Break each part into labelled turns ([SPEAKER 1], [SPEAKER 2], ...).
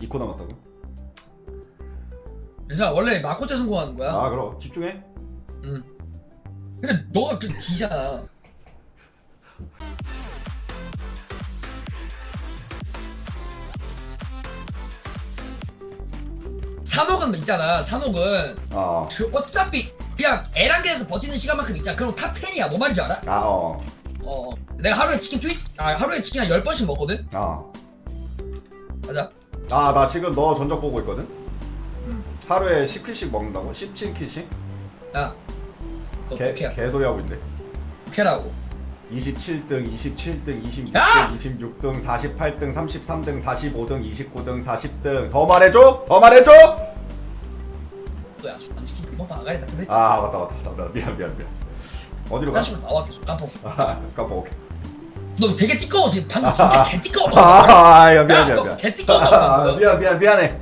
[SPEAKER 1] 2코 남았다고?
[SPEAKER 2] 그래서 원래 마코테 성공하는 거야.
[SPEAKER 1] 아 그럼 집중해
[SPEAKER 2] 응. 근데 너가 그 뒤잖아. 산옥은 있잖아. 산옥은
[SPEAKER 1] 아어
[SPEAKER 2] 그 어차피 그냥 에란게에서 버티는 시간만큼 있잖아. 그럼 탑 10이야. 뭐 말인지 알아?
[SPEAKER 1] 아 어
[SPEAKER 2] 어. 내가 하루에 치킨 트위치 아 하루에 치킨 한 10번씩 먹거든.
[SPEAKER 1] 아.
[SPEAKER 2] 맞아.
[SPEAKER 1] 아, 나 지금 너 전적 보고 있거든? 하루에 10킬씩 먹는다고? 17킬씩?
[SPEAKER 2] 야. 너
[SPEAKER 1] 개,
[SPEAKER 2] 부캐야.
[SPEAKER 1] 개소리 하고 있네.
[SPEAKER 2] 부캐라고.
[SPEAKER 1] 27등, 27등, 26등,
[SPEAKER 2] 야!
[SPEAKER 1] 26등, 48등, 33등, 45등, 29등, 40등. 더 말해줘? 더 말해줘?
[SPEAKER 2] 너야. 안 이번 방 아가리다 그랬지.
[SPEAKER 1] 아, 맞다, 맞다. 맞다. 미안, 미안, 미안. 어디로 가?
[SPEAKER 2] 딴 식으로 나와 계속 깜빡.
[SPEAKER 1] 아, 깜빡, 오케이.
[SPEAKER 2] 너 되게 띠꺼워 지금 방금 진짜 개 띠꺼워.
[SPEAKER 1] 아, 야, 미안,
[SPEAKER 2] 야,
[SPEAKER 1] 미안,
[SPEAKER 2] 너
[SPEAKER 1] 미안.
[SPEAKER 2] 개 띠꺼웠다고
[SPEAKER 1] 아,
[SPEAKER 2] 방금.
[SPEAKER 1] 미안, 미안, 미안해.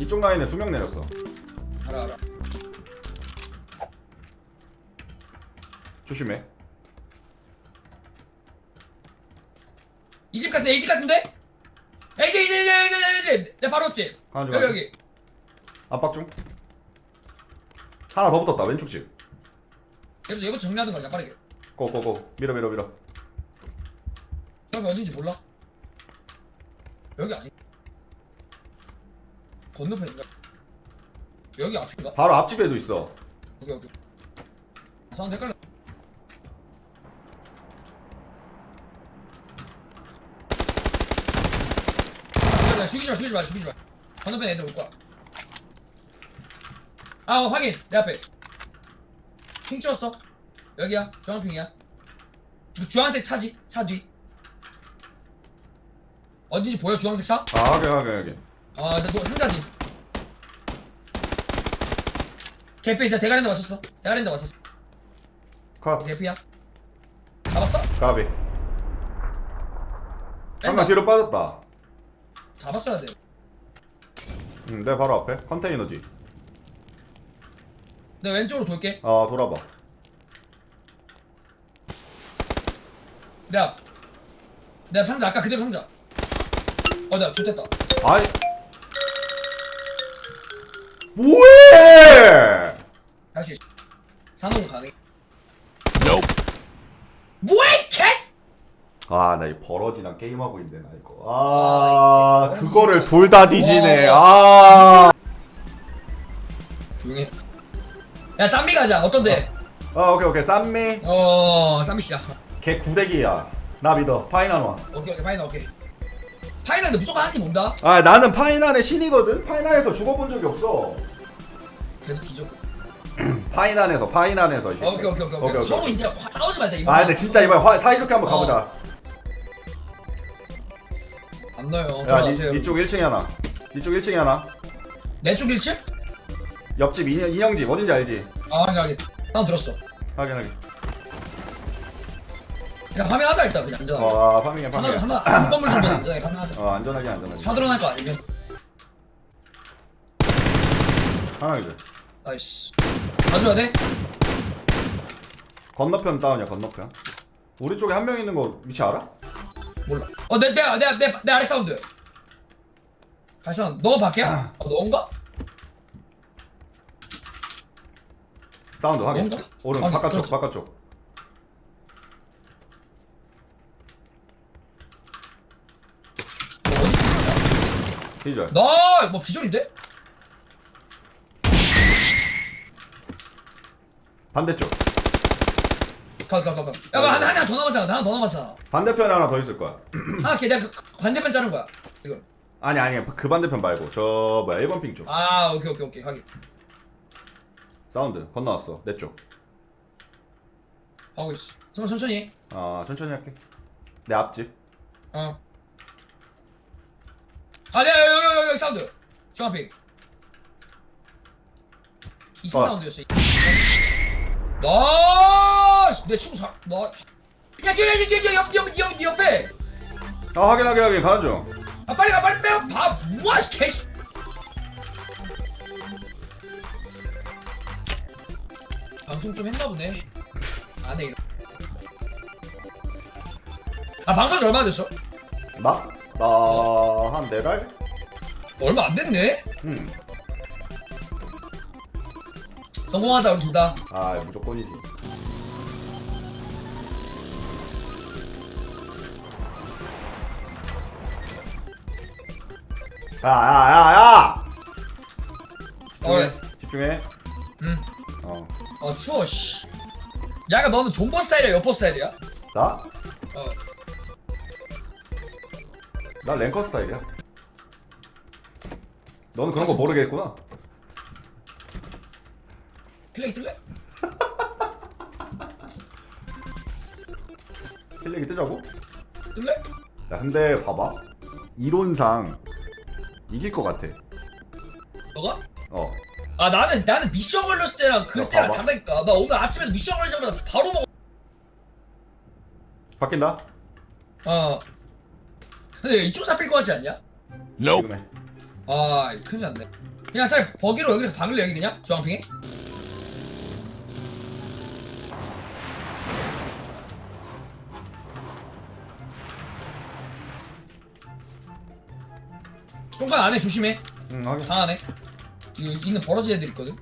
[SPEAKER 1] 이쪽 라인에 두 명 내렸어.
[SPEAKER 2] 알아 알아.
[SPEAKER 1] 조심해.
[SPEAKER 2] 이 집 같은데 이 집 같은데? 야, 이제 이제 이제 이제 이제 내 바로 옆집.
[SPEAKER 1] 좀
[SPEAKER 2] 여기. 여기.
[SPEAKER 1] 압박 중. 하나 더 붙었다 왼쪽 집.
[SPEAKER 2] 그래도 얘부터 정리하는 거야 빠르게.
[SPEAKER 1] 고고고 밀어 밀어 밀어.
[SPEAKER 2] 사람이 어딘지 몰라. 여기 아니. 건너편인가? 여기 앞인가?
[SPEAKER 1] 바로 앞집에도 있어.
[SPEAKER 2] 여기 여기. 사람 헷갈려. 야, 죽이지 마, 죽이지 마, 죽이지 마. 건너편 애들 올 거야. 아, 어, 확인. 내 앞에. 핑 찍었어. 여기야. 주황핑이야. 주- 주황색 차지. 차 뒤. 어딘지 보여? 주황색 차?
[SPEAKER 1] 아 하게 하게 하게.
[SPEAKER 2] 아, 근데 너 상자 뒤. 개피 있어. 대가리인데 맞췄어. 대가리인데 맞췄어.
[SPEAKER 1] 컷.
[SPEAKER 2] 개피야. 잡았어?
[SPEAKER 1] 가비. 한명 뒤로 빠졌다.
[SPEAKER 2] 잡았어야 돼.
[SPEAKER 1] 응, 내 바로 앞에 컨테이너 뒤.
[SPEAKER 2] 내가 왼쪽으로 돌게.
[SPEAKER 1] 아 돌아봐.
[SPEAKER 2] 내 앞. 내 앞 상자. 아까 그대로 상자. 어, 내가 좋됐다.
[SPEAKER 1] 아이. 뭐해?
[SPEAKER 2] 다시. 산업 가능. 뭐해, 개!
[SPEAKER 1] 아, 나 이 버러지랑 게임하고 있네, 나 이거. 아,
[SPEAKER 2] 아, 이게
[SPEAKER 1] 그거를
[SPEAKER 2] 버러지가-
[SPEAKER 1] 돌다 뒤지네.
[SPEAKER 2] 와.
[SPEAKER 1] 아.
[SPEAKER 2] 조용해. 야, 쌈미 가자. 어떤데?
[SPEAKER 1] 아, 오케이, 오케이. 쌈미.
[SPEAKER 2] 어, 쌈미 씨야.
[SPEAKER 1] 걔 구대기야. 나 믿어. 파이난 와.
[SPEAKER 2] 오케이, 오케이. 파이널, 오케이. 파이널인데 무조건 한팀 온다.
[SPEAKER 1] 아, 나는 파이난의 신이거든. 파이난에서 죽어본 적이 없어.
[SPEAKER 2] 계속 기적.
[SPEAKER 1] 파이난에서, 파이난에서. 이 새끼.
[SPEAKER 2] 오케이, 오케이, 오케이. 오케이. 서로 이제 화- 싸우지 말자, 이거.
[SPEAKER 1] 아, 근데 진짜 이번에 화- 사이좋게 한번
[SPEAKER 2] 어.
[SPEAKER 1] 가보자.
[SPEAKER 2] 안.
[SPEAKER 1] 야,
[SPEAKER 2] 들어가세요.
[SPEAKER 1] 니, 니쪽 1층에 하나. 니쪽 1층에 하나.
[SPEAKER 2] 내쪽 1층?
[SPEAKER 1] 옆집 인형, 인형집 어딘지 알지?
[SPEAKER 2] 아, 확인, 확인. 난 들었어.
[SPEAKER 1] 확인 확인.
[SPEAKER 2] 그냥 화면하자, 일단. 그냥 안전하게.
[SPEAKER 1] 와 파밍해
[SPEAKER 2] 하나,
[SPEAKER 1] 파밍해.
[SPEAKER 2] 하나, 한 번물 준비 안전하게 화면하자.
[SPEAKER 1] 어 안전하게 안전하게.
[SPEAKER 2] 차 드러날 거 아니면.
[SPEAKER 1] 하나 이제.
[SPEAKER 2] 아이씨. 가져야 돼?
[SPEAKER 1] 건너편 다운이야 건너편. 우리 쪽에 한 명 있는 거 위치 알아?
[SPEAKER 2] 몰라. 어, 내, 내, 내, 내, 내 아래 사운드. 갈 사운드. 너 밖이야? 어, 너인가?
[SPEAKER 1] 사운드 확인.
[SPEAKER 2] 뭔가?
[SPEAKER 1] 오른
[SPEAKER 2] 확인,
[SPEAKER 1] 바깥쪽
[SPEAKER 2] 그렇지.
[SPEAKER 1] 바깥쪽. 기절.
[SPEAKER 2] 나, 뭐 기절인데?
[SPEAKER 1] 반대쪽.
[SPEAKER 2] 가, 가, 가, 가. 야, 뭐 하나, 하나 더 남았잖아. 하나 더 남았잖아.
[SPEAKER 1] 반대편에 하나 더 있을 거야.
[SPEAKER 2] 하나 걔 내가 그 반대편 자른 거야. 이거.
[SPEAKER 1] 아니 아니 그 반대편 말고 저 뭐야 1번 핑 쪽.
[SPEAKER 2] 아, 오케이, 오케이, 오케이. 확인.
[SPEAKER 1] 사운드 건너왔어 내 쪽.
[SPEAKER 2] 하고 있어. 좀 천천히 해.
[SPEAKER 1] 아 천천히 할게. 내 앞집.
[SPEAKER 2] 어. 아, 네, 여기, 여기, 여기, 여기 사운드. 중앙핑. 2층
[SPEAKER 1] 어.
[SPEAKER 2] 사운드였어. 나이스! 내 친구 잘, 나. 야, 뛰어, 뛰어, 뛰어, 뛰어, 옆, 옆, 옆, 옆, 옆에.
[SPEAKER 1] 아 확인 확인 확인 가는 중.
[SPEAKER 2] 아, 빨리 가, 빨리 빼. 봐, 뭐야, 이 개씨. 방송 좀 했나 보네. 안해 이거. 아 방송지 얼마 나 됐어?
[SPEAKER 1] 나? 나한 네 달?
[SPEAKER 2] 얼마 안 됐네?
[SPEAKER 1] 음.
[SPEAKER 2] 성공하자 우리 둘 다
[SPEAKER 1] 아 무조건이지. 야야야야! 집중해.
[SPEAKER 2] 어.
[SPEAKER 1] 집중해.
[SPEAKER 2] 응.
[SPEAKER 1] 어.
[SPEAKER 2] 아 추워 씨 야가 너는 존버 스타일이야 여포 스타일이야?
[SPEAKER 1] 나?
[SPEAKER 2] 어
[SPEAKER 1] 나 랭커 스타일이야. 너는 그런 거 모르겠구나.
[SPEAKER 2] 플레이 뜰래?
[SPEAKER 1] 힐링이 뜨자고?
[SPEAKER 2] 뜰래?
[SPEAKER 1] 야 근데 봐봐. 이론상 이길 것 같아.
[SPEAKER 2] 너가?
[SPEAKER 1] 어.
[SPEAKER 2] 아 나는 나는 미션 걸렸을 때랑 그때랑
[SPEAKER 1] 봐봐.
[SPEAKER 2] 다르니까 나 오늘 아침에 미션 걸리자마자 바로 먹어
[SPEAKER 1] 바뀐다.
[SPEAKER 2] 어 근데 이쪽 잡힐 거 같지 않냐?
[SPEAKER 1] 지금 해.
[SPEAKER 2] 아 큰일 났네 그냥 살 버기로 여기서 박을래 여기 그냥? 주황핑에? 똥간 안에 조심해
[SPEAKER 1] 응 하긴.
[SPEAKER 2] 방 안에 이거 있는 버러지 애들 있거든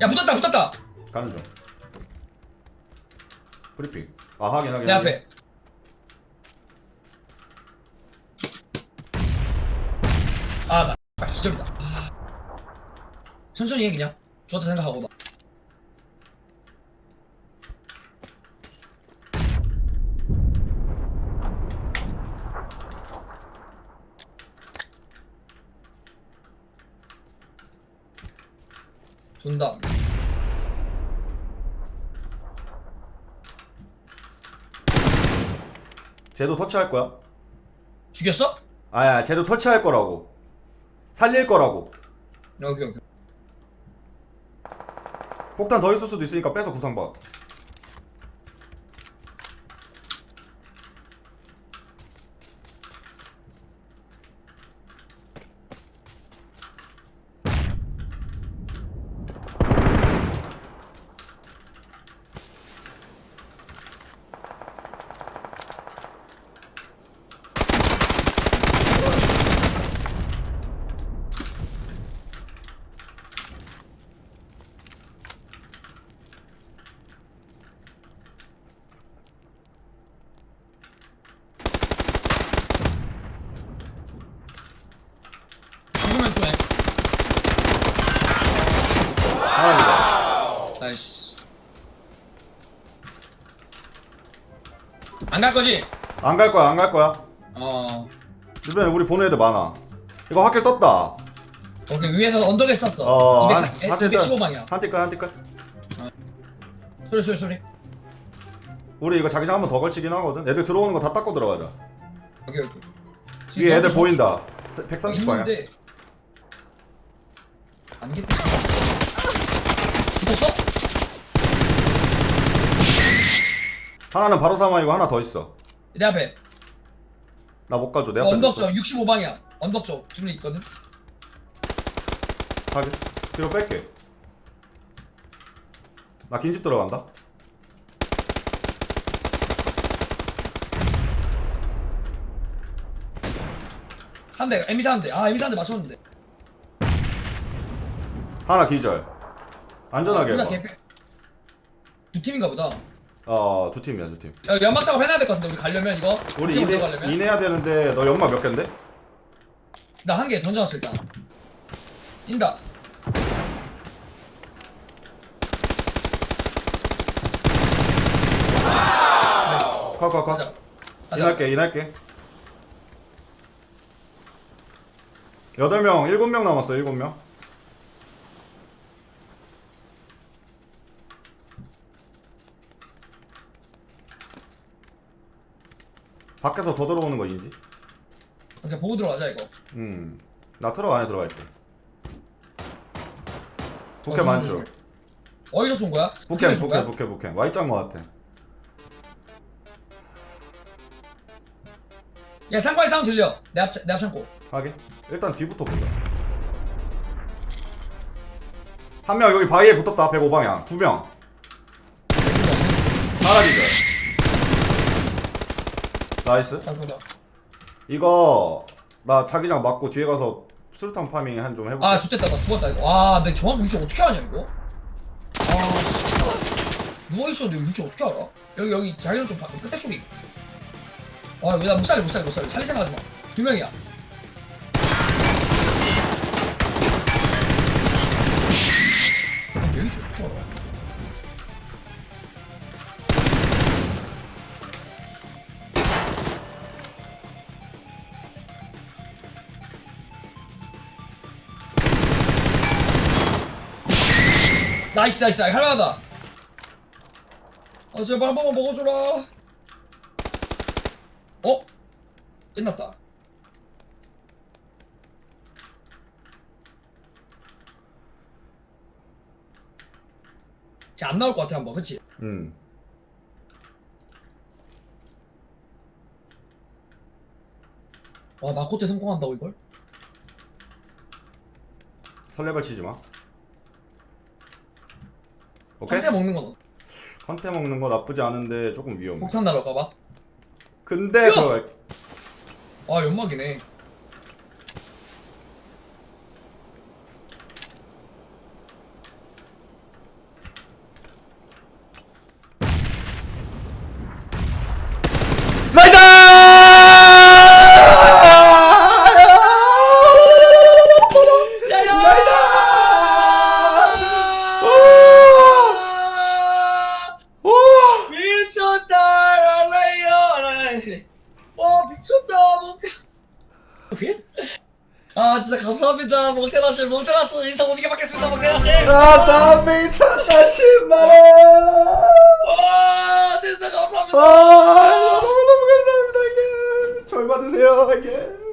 [SPEAKER 2] 야 붙었다 붙었다
[SPEAKER 1] 가는 중. 프리픽. 아 하긴 하긴.
[SPEAKER 2] 내. 앞에 아나 기절이다 아. 천천히 해 그냥 좋다 생각하고 나 돈다
[SPEAKER 1] 쟤도 터치할 거야.
[SPEAKER 2] 죽였어?
[SPEAKER 1] 아야 쟤도 터치할 거라고. 살릴 거라고.
[SPEAKER 2] 오케이 오케이
[SPEAKER 1] 폭탄 더 있을 수도 있으니까 빼서 구상 봐.
[SPEAKER 2] 안 갈 거지?
[SPEAKER 1] 안 갈 거야 안 갈 거야.
[SPEAKER 2] 어
[SPEAKER 1] 주변에 우리 보는 애들 많아. 이거 확킬 떴다.
[SPEAKER 2] 오케이 위에서 언덕에 쐈어
[SPEAKER 1] 어,
[SPEAKER 2] 200,
[SPEAKER 1] 한- 한 대다.
[SPEAKER 2] 215 방이야
[SPEAKER 1] 한티끝한티끝
[SPEAKER 2] 소리 소리 소리
[SPEAKER 1] 우리 이거 자기장 한번 더 걸치긴 하거든. 애들 들어오는 거 다 닦고 들어가자.
[SPEAKER 2] 오케이 오케이
[SPEAKER 1] 위에 애들 보인다. 130방이야.
[SPEAKER 2] 있는데 안 겠... 붙었어?
[SPEAKER 1] 하나는 바로 사망이고 하나 더 있어.
[SPEAKER 2] 내 앞에
[SPEAKER 1] 나 못 가줘. 내 앞에
[SPEAKER 2] 언덕. 쪽 65방이야 언덕 쪽 둘이 있거든
[SPEAKER 1] 가게. 뒤로 뺄게. 나 긴 집 들어간다.
[SPEAKER 2] 한대 에미사 한대 아 에미사 한대 맞췄는데
[SPEAKER 1] 하나 기절. 안전하게
[SPEAKER 2] 둘다
[SPEAKER 1] 해봐.
[SPEAKER 2] 두 팀인가 보다
[SPEAKER 1] 어, 두 팀이야, 두 팀.
[SPEAKER 2] 야 연막 작업 해놔야 될 것 같은데 우리 가려면 이거
[SPEAKER 1] 우리 인해,
[SPEAKER 2] 들어가려면
[SPEAKER 1] 인해야 되는데 너 연막 몇 개인데?
[SPEAKER 2] 나 한 개 던져놨어 일단 인다 나이스
[SPEAKER 1] 컷, 컷, 컷.
[SPEAKER 2] 가자 가자
[SPEAKER 1] 인할게, 인할게. 여덟 명, 일곱 명 남았어, 일곱 명. 밖에서 더 들어오는 거 인지?
[SPEAKER 2] 오케이 보고 들어가자 이거
[SPEAKER 1] 음, 나 트럭 안에 들어갈게. 부캐
[SPEAKER 2] 어? 조심. 어디서 쏜 거야? 쏜
[SPEAKER 1] 부캐,
[SPEAKER 2] 거야?
[SPEAKER 1] 부캐, 부캐. Y자인 거 같아.
[SPEAKER 2] 야 상과의 사운드 들려 내앞내앞 창고
[SPEAKER 1] 하게. 일단 뒤부터 보자. 한 명 여기 바위에 붙었다. 105방향. 두 명. 하나 기절. 나이스. 이거 나 자기장 맞고 뒤에 가서 수류탄 파밍 한 좀 해볼게.
[SPEAKER 2] 아 좋됐다. 나 죽었다 이거. 와 내 정확히 위치 어떻게 아냐 이거? 아 누워있었는데 이거 위치 어떻게 알아? 여기 여기 자기는 좀 바- 끝에 쪽에 아왜나 못 살려 못 살려 못 살려. 살릴 생각하지 마 두 명이야 나이스 나이스 할만하다 아 제발 한 번만 먹어줘라 어? 끝났다 쟤안 나올 것 같아 한번 그치?
[SPEAKER 1] 음.
[SPEAKER 2] 와 마코테 성공한다고 이걸?
[SPEAKER 1] 설레발 치지 마. 오케이.
[SPEAKER 2] 한테 먹는 건
[SPEAKER 1] 컨테 먹는 거 나쁘지 않은데 조금 위험해.
[SPEAKER 2] 폭탄 날아올까봐
[SPEAKER 1] 근데 들어갈.
[SPEAKER 2] 아 연막이네 오케이? 아 진짜 감사합니다 몽테라씨 몽테라씨 인사 오지게 받겠습니다 몽테라씨
[SPEAKER 1] 아, 나 미쳤다 10만 원.
[SPEAKER 2] 와 진짜 감사합니다
[SPEAKER 1] 아, 너무 너무 감사합니다 이게. 절 받으세요 이게.